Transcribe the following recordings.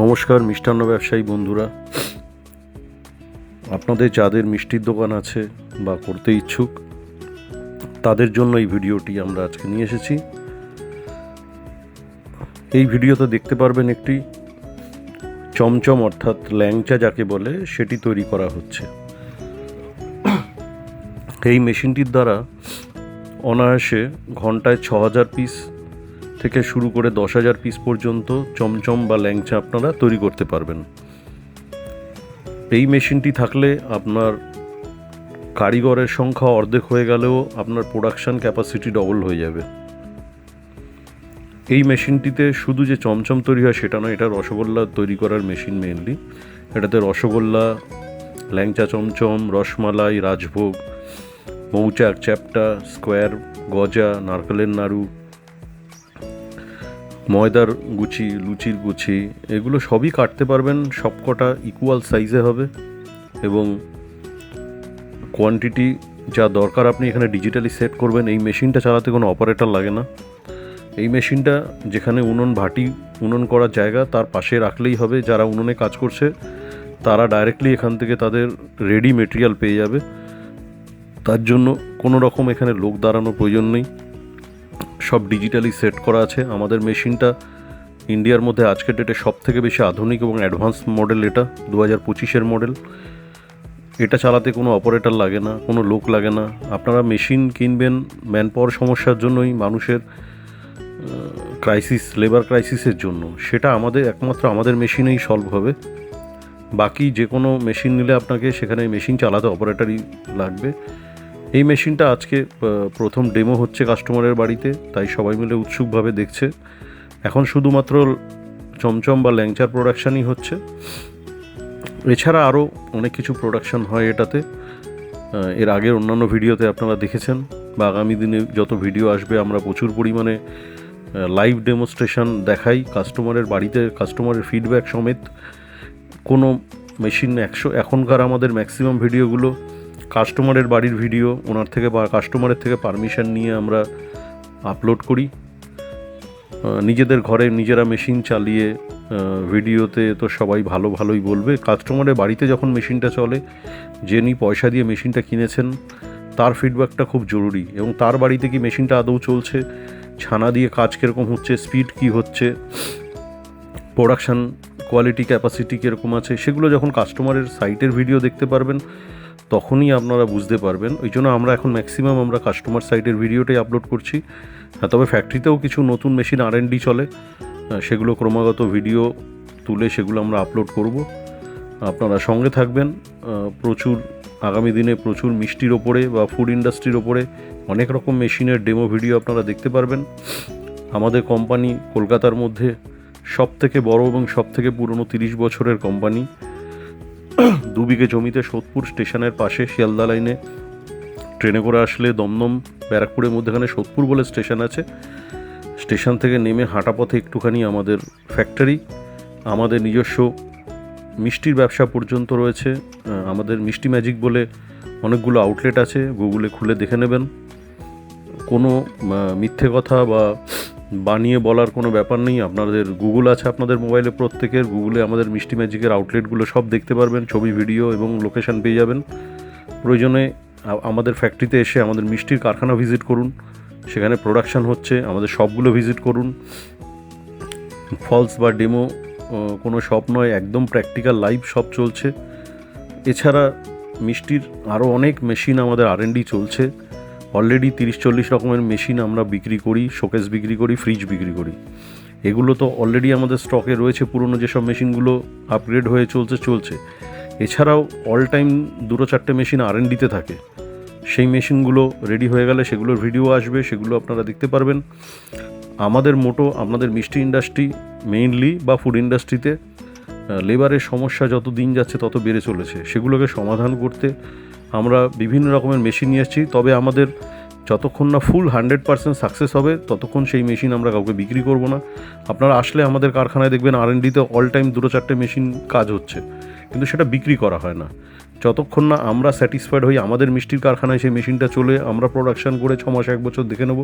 নমস্কার, মিষ্টান্ন ব্যবসায়ী বন্ধুরা। আপনাদের যাদের মিষ্টির দোকান আছে বা করতে ইচ্ছুক, তাদের জন্য এই ভিডিওটি আমরা আজকে নিয়ে এসেছি। এই ভিডিওতে দেখতে পারবেন একটি চমচম অর্থাৎ ল্যাংচা যাকে বলে, সেটি তৈরি করা হচ্ছে। এই মেশিনটির দ্বারা অনায়াসে ঘন্টায় ছ হাজার পিস থেকে শুরু করে দশ হাজার পিস পর্যন্ত চমচম বা ল্যাংচা আপনারা তৈরি করতে পারবেন। এই মেশিনটি থাকলে আপনার কারিগরের সংখ্যা অর্ধেক হয়ে গেলেও আপনার প্রোডাকশন ক্যাপাসিটি ডবল হয়ে যাবে। এই মেশিনটিতে শুধু যে চমচম তৈরি হয় সেটা নয়, এটা রসগোল্লা তৈরি করার মেশিন মেনলি এটাতে রসগোল্লা, ল্যাংচা চমচম, রসমালাই, রাজভোগ, মৌচাক চ্যাপটা, স্কোয়ার, গজা, নারকেলের নাড়ু ময়দার গুচি, লুচির গুচি, এগুলো সবই কাটতে পারবেন। সবকটা ইকুয়াল সাইজে হবে এবং কোয়ান্টিটি যা দরকার আপনি এখানে ডিজিটালি সেট করবেন, এই মেশিনটা চালাতে কোনো অপারেটর লাগে না। এই মেশিনটা যেখানে উনুন, ভাটি, উনুন করার জায়গা তার পাশে রাখলেই হবে। যারা উনুনে কাজ করছে, তারা ডাইরেক্টলি এখান থেকে তাদের রেডি মেটেরিয়াল পেয়ে যাবে। তার জন্য কোনো রকম এখানে লোক দাঁড়ানোর প্রয়োজন নেই। সব ডিজিটালি সেট করা আছে। আমাদের মেশিনটা ইন্ডিয়ার মধ্যে আজকের ডেটে সব থেকে বেশি আধুনিক এবং অ্যাডভান্স মডেল এটা দু হাজার পঁচিশের মডেল এটা চালাতে কোনো অপারেটর লাগে না, কোনো লোক লাগে না। আপনারা মেশিন কিনবেন ম্যান পাওয়ার সমস্যার জন্যই, মানুষের ক্রাইসিস লেবার ক্রাইসিসের জন্য। সেটা আমাদের একমাত্র আমাদের মেশিনেই সলভ হবে। বাকি যে কোনো মেশিন নিলে আপনাকে সেখানে মেশিন চালাতে অপারেটরই লাগবে। এই মেশিনটা আজকে প্রথম ডেমো হচ্ছে কাস্টমারের বাড়িতে, তাই সবাই মিলে উৎসুকভাবে দেখছে। এখন শুধুমাত্র চমচম বা ল্যাংচার প্রোডাকশানই হচ্ছে। এছাড়া আরও অনেক কিছু প্রোডাকশান হয় এটাতে। এর আগের অন্যান্য ভিডিওতে আপনারা দেখেছেন, বা আগামী দিনে যত ভিডিও আসবে, আমরা প্রচুর পরিমাণে লাইভ ডেমোস্ট্রেশন দেখাই কাস্টমারের বাড়িতে, কাস্টমারের ফিডব্যাক সমেত। কোনো মেশিন একশো, এখনকার আমাদের ম্যাক্সিমাম ভিডিওগুলো কাস্টমারের বাড়ির ভিডিও ওনার থেকে বা কাস্টমারের থেকে পারমিশন নিয়ে আমরা আপলোড করি। নিজেদের ঘরে নিজেরা মেশিন চালিয়ে ভিডিওতে তো সবাই ভালো ভালোই বলবে। কাস্টমারের বাড়িতে যখন মেশিনটা চলে যিনি পয়সা দিয়ে মেশিনটা কিনেছেন, তার ফিডব্যাকটা খুব জরুরি। এবং তার বাড়িতে কি মেশিনটা আদৌ চলছে, ছানা দিয়ে কাজ কীরকম হচ্ছে স্পিড কী হচ্ছে প্রোডাকশান কোয়ালিটি ক্যাপাসিটি কীরকম আছে, সেগুলো যখন কাস্টমারের সাইটের ভিডিও দেখতে পারবেন তখনই আপনারা বুঝতে পারবেন। ওই জন্য আমরা এখন ম্যাক্সিমাম আমরা কাস্টমার সাইটের ভিডিওটাই আপলোড করছি। হ্যাঁ, তবে ফ্যাক্টরিতেও কিছু নতুন মেশিন আর চলে। সেগুলো ক্রমাগত ভিডিও তুলে সেগুলো আমরা আপলোড করব। আপনারা সঙ্গে থাকবেন। প্রচুর আগামী দিনে প্রচুর মিষ্টির ওপরে বা ফুড ইন্ডাস্ট্রির ওপরে অনেক রকম মেশিনের ডেমো ভিডিও আপনারা দেখতে পারবেন। আমাদের কোম্পানি কলকাতার মধ্যে সব থেকে বড় এবং সব থেকে পুরনো তিরিশ বছরের কোম্পানি দু বিঘে জমিতে সোদপুর স্টেশনের পাশে শিয়ালদা লাইনে ট্রেনে করে আসলে দমদম ব্যারাকপুরের মধ্যেখানে সোদপুর বলে স্টেশন আছে। স্টেশন থেকে নেমে হাঁটা পথে একটুখানি আমাদের ফ্যাক্টরি আমাদের নিজস্ব মিষ্টির ব্যবসা পর্যন্ত রয়েছে। আমাদের মিষ্টি ম্যাজিক বলে অনেকগুলো আউটলেট আছে গুগলে খুলে দেখে নেবেন। কোনো মিথ্যে কথা বা বানিয়ে বলার কোনো ব্যাপার নেই। আপনাদের গুগল আছে আপনাদের মোবাইলে প্রত্যেকের গুগলে আমাদের মিষ্টি ম্যাজিকের আউটলেটগুলো সব দেখতে পারবেন, ছবি ভিডিও এবং লোকেশান পেয়ে যাবেন। প্রয়োজনে আমাদের ফ্যাক্টরিতে এসে আমাদের মিষ্টির কারখানা ভিজিট করুন। সেখানে প্রোডাকশান হচ্ছে, আমাদের সবগুলো ভিজিট করুন। ফলস বা ডেমো কোনো শপ নয়, একদম প্র্যাকটিক্যাল লাইভ সব চলছে। এছাড়া মিষ্টির আরও অনেক মেশিন আমাদের আর চলছে। অলরেডি তিরিশ, চল্লিশ রকমের মেশিন আমরা বিক্রি করি শোকেস বিক্রি করি ফ্রিজ বিক্রি করি। এগুলো তো অলরেডি আমাদের স্টকে রয়েছে, পুরনো যেসব মেশিনগুলো আপগ্রেড হয়ে চলছে চলছে। এছাড়াও অল টাইম দুটো চারটে মেশিন আর ডিতে থাকে। সেই মেশিনগুলো রেডি হয়ে গেলে সেগুলোর ভিডিও আসবে, সেগুলো আপনারা দেখতে পারবেন। আমাদের মোটো আপনাদের মিষ্টি ইন্ডাস্ট্রি মেইনলি বা ফুড ইন্ডাস্ট্রিতে লেবারের সমস্যা যত দিন যাচ্ছে তত বেড়ে চলেছে। সেগুলোকে সমাধান করতে আমরা বিভিন্ন রকমের মেশিন নিয়ে এসেছি। তবে আমাদের যতক্ষণ না ফুল হান্ড্রেড পার্সেন্ট সাকসেস হবে, ততক্ষণ সেই মেশিন আমরা কাউকে বিক্রি করব না। আপনারা আসলে আমাদের কারখানায় দেখবেন আর ডিতে অল টাইম দুটো চারটে মেশিন কাজ হচ্ছে, কিন্তু সেটা বিক্রি করা হয় না। যতক্ষণ না আমরা স্যাটিসফাইড হই, আমাদের মিষ্টির কারখানায় সেই মেশিনটা চলে, আমরা প্রোডাকশান করে ছ মাস, এক বছর দেখে নেব,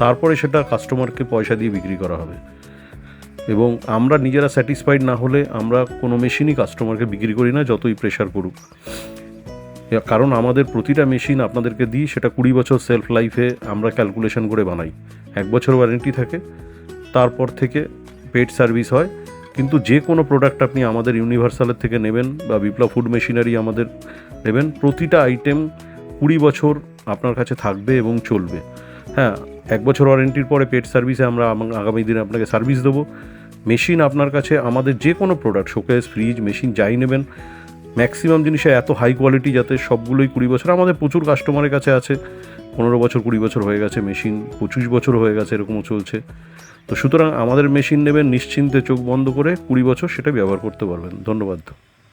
তারপরে সেটা কাস্টমারকে পয়সা দিয়ে বিক্রি করা হবে। এবং আমরা নিজেরা স্যাটিসফাইড না হলে আমরা কোনো মেশিনই কাস্টমারকে বিক্রি করি না, যতই প্রেশার করুক কারণ আমাদের প্রতিটা মেশিন আপনাদেরকে দিই, সেটা কুড়ি বছর সেলফ লাইফে আমরা ক্যালকুলেশন করে বানাই। এক বছর ওয়ারেন্টি থাকে, তারপর থেকে পেড সার্ভিস হয়। কিন্তু যে কোনো প্রোডাক্ট আপনি আমাদের ইউনিভার্সালের থেকে নেবেন বা বিপ্লব ফুড মেশিনারি আমাদের নেবেন, প্রতিটা আইটেম কুড়ি বছর আপনার কাছে থাকবে এবং চলবে। হ্যাঁ এক বছর ওয়ারেন্টির পরে পেড সার্ভিসে আমরা আগামী দিনে আপনাকে সার্ভিস দেবো। মেশিন আপনার কাছে আমাদের যে কোনো প্রোডাক্ট শোকেস ফ্রিজ মেশিন যাই নেবেন ম্যাক্সিমাম জিনিসে এত হাই কোয়ালিটি যাতে সবগুলোই কুড়ি বছর, আমাদের প্রচুর কাস্টমারের কাছে আছে। পনেরো বছর, কুড়ি বছর হয়ে গেছে মেশিন পঁচিশ বছর হয়ে গেছে এরকমও চলছে। তো সুতরাং আমাদের মেশিন নেবেন, নিশ্চিন্তে চোখ বন্ধ করে কুড়ি বছর সেটা ব্যবহার করতে পারবেন। ধন্যবাদ।